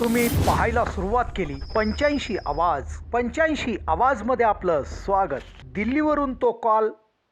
तुम्ही पाहायला सुरुवात केली. पंच्याऐंशी आवाज. पंच्याऐंशी आवाजमध्ये आपलं स्वागत. दिल्लीवरून तो कॉल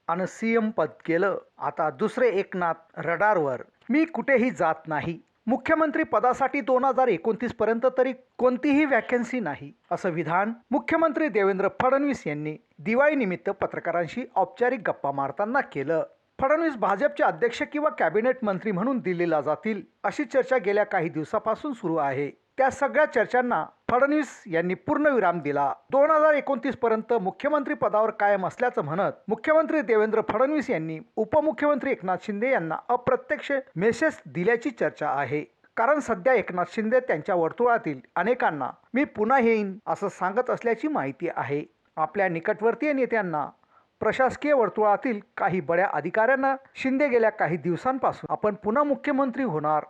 आणि सीएम पद केलं. आता दुसरे एकनाथ रडारवर. मी कुठेही जात नाही. मुख्यमंत्री पदासाठी दोन हजार एकोणतीस पर्यंत तरी कोणतीही वॅकन्सी नाही असं विधान मुख्यमंत्री देवेंद्र फडणवीस यांनी दिवाळीनिमित्त पत्रकारांशी औपचारिक गप्पा मारताना केलं. फडणवीस भाजपचे अध्यक्ष किंवा कॅबिनेट मंत्री म्हणून दिल्लीला जातील अशी चर्चा गेल्या काही दिवसापासून सुरू आहे. त्या सगळ्या चर्चांना फडणवीस यांनी पूर्णविराम दिला. दोन हजार एकोणतीस पर्यंत मुख्यमंत्री पदावर कायम असल्याचं म्हणत मुख्यमंत्री देवेंद्र फडणवीस यांनी उपमुख्यमंत्री एकनाथ शिंदे यांना अप्रत्यक्ष मेसेज दिल्याची चर्चा आहे. कारण सध्या एकनाथ शिंदे त्यांच्या वर्तुळातील अनेकांना मी पुन्हा येईन असं सांगत असल्याची माहिती आहे. आपल्या निकटवर्तीय नेत्यांना प्रशासकीय वर्तुळातील काही बड्या अधिकाऱ्यांना शिंदे गेल्या काही दिवसांपासून आपण पुन्हा मुख्यमंत्री होणार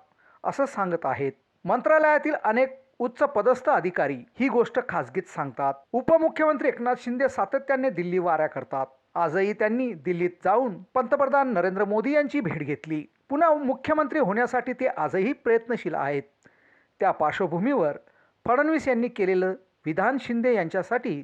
असं सांगत आहेत. मंत्रालयातील अनेक उच्च पदस्थ अधिकारी ही गोष्ट खासगीत सांगतात. उपमुख्यमंत्री एकनाथ शिंदे सातत्याने दिल्ली वाऱ्या करतात. आजही त्यांनी दिल्लीत जाऊन पंतप्रधान नरेंद्र मोदी यांची भेट घेतली. पुन्हा मुख्यमंत्री होण्यासाठी ते आजही प्रयत्नशील आहेत. त्या पार्श्वभूमीवर फडणवीस यांनी केलेलं विधान शिंदे यांच्यासाठी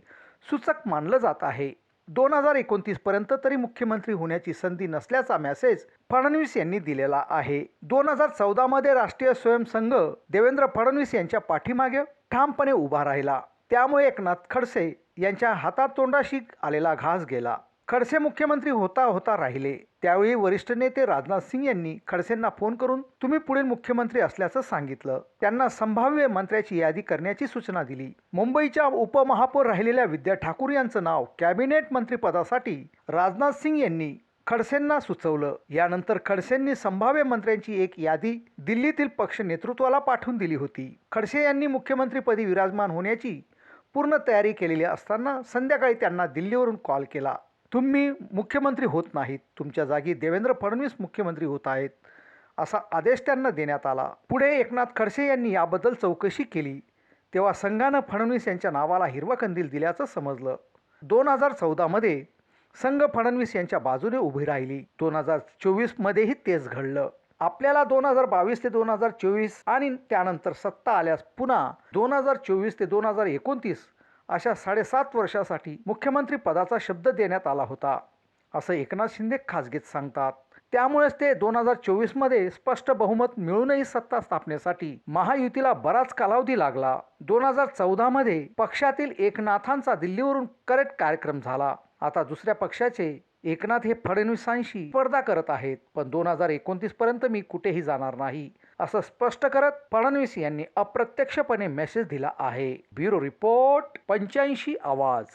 सूचक मानलं जात आहे. दोन हजार एकोणतीस पर्यंत तरी मुख्यमंत्री होण्याची संधी नसल्याचा मेसेज फडणवीस यांनी दिलेला आहे. दोन हजार चौदा मध्ये राष्ट्रीय स्वयंसंघ देवेंद्र फडणवीस यांच्या पाठीमागे ठामपणे उभा राहिला. त्यामुळे एकनाथ खडसे यांच्या हातात तोंडाशी आलेला घास गेला. खडसे मुख्यमंत्री होता होता राहिले. त्यावेळी वरिष्ठ नेते राजनाथ सिंग यांनी खडसेंना फोन करून तुम्ही पुढील मुख्यमंत्री असल्याचं सांगितलं. त्यांना संभाव्य मंत्र्याची यादी करण्याची सूचना दिली. मुंबईच्या उपमहापौर राहिलेल्या विद्या ठाकूर यांचं नाव कॅबिनेट मंत्रीपदासाठी राजनाथ सिंग यांनी खडसेंना सुचवलं. यानंतर खडसेंनी संभाव्य मंत्र्यांची एक यादी दिल्लीतील पक्ष नेतृत्वाला पाठवून दिली होती. खडसे यांनी मुख्यमंत्रीपदी विराजमान होण्याची पूर्ण तयारी केलेली असताना संध्याकाळी त्यांना दिल्लीवरून कॉल केला. तुम्ही मुख्यमंत्री होत नाहीत तुमच्या जागी देवेंद्र फडणवीस मुख्यमंत्री होत आहेत असा आदेश त्यांना देण्यात आला. पुढे एकनाथ खडसे यांनी याबद्दल चौकशी केली तेव्हा संघानं फडणवीस यांच्या नावाला हिरवा कंदील दिल्याचं समजलं. दोन हजार चौदामध्ये संघ फडणवीस यांच्या बाजूने उभी राहिली. दोन हजार चोवीसमध्येही तेच घडलं. आपल्याला दोन हजार बावीस ते दोन हजार चोवीस आणि त्यानंतर सत्ता आल्यास पुन्हा दोन हजार चोवीस ते दोन हजार एकोणतीस अशा साडेसात वर्षासाठी मुख्यमंत्री पदाचा शब्द देण्यात आला होता असं एकनाथ शिंदे खासगीत सांगतात. त्यामुळेच ते दोन हजार चोवीसमध्ये स्पष्ट बहुमत मिळूनही सत्ता स्थापनेसाठी महायुतीला बराच कालावधी लागला. दोन हजार चौदामध्ये पक्षातील एकनाथांचा दिल्लीवरून करेक्ट कार्यक्रम झाला. आता दुसऱ्या पक्षाचे एकनाथ हे फडणवीसांशी स्पर्धा करत आहेत पण दोन हजार एकोणतीस पर्यंत मी कुठेही जाणार नाही. असं स्पष्ट करत फडणवीस यांनी अप्रत्यक्षपणे मेसेज दिला आहे. ब्युरो रिपोर्ट पंच्याऐंशी आवाज.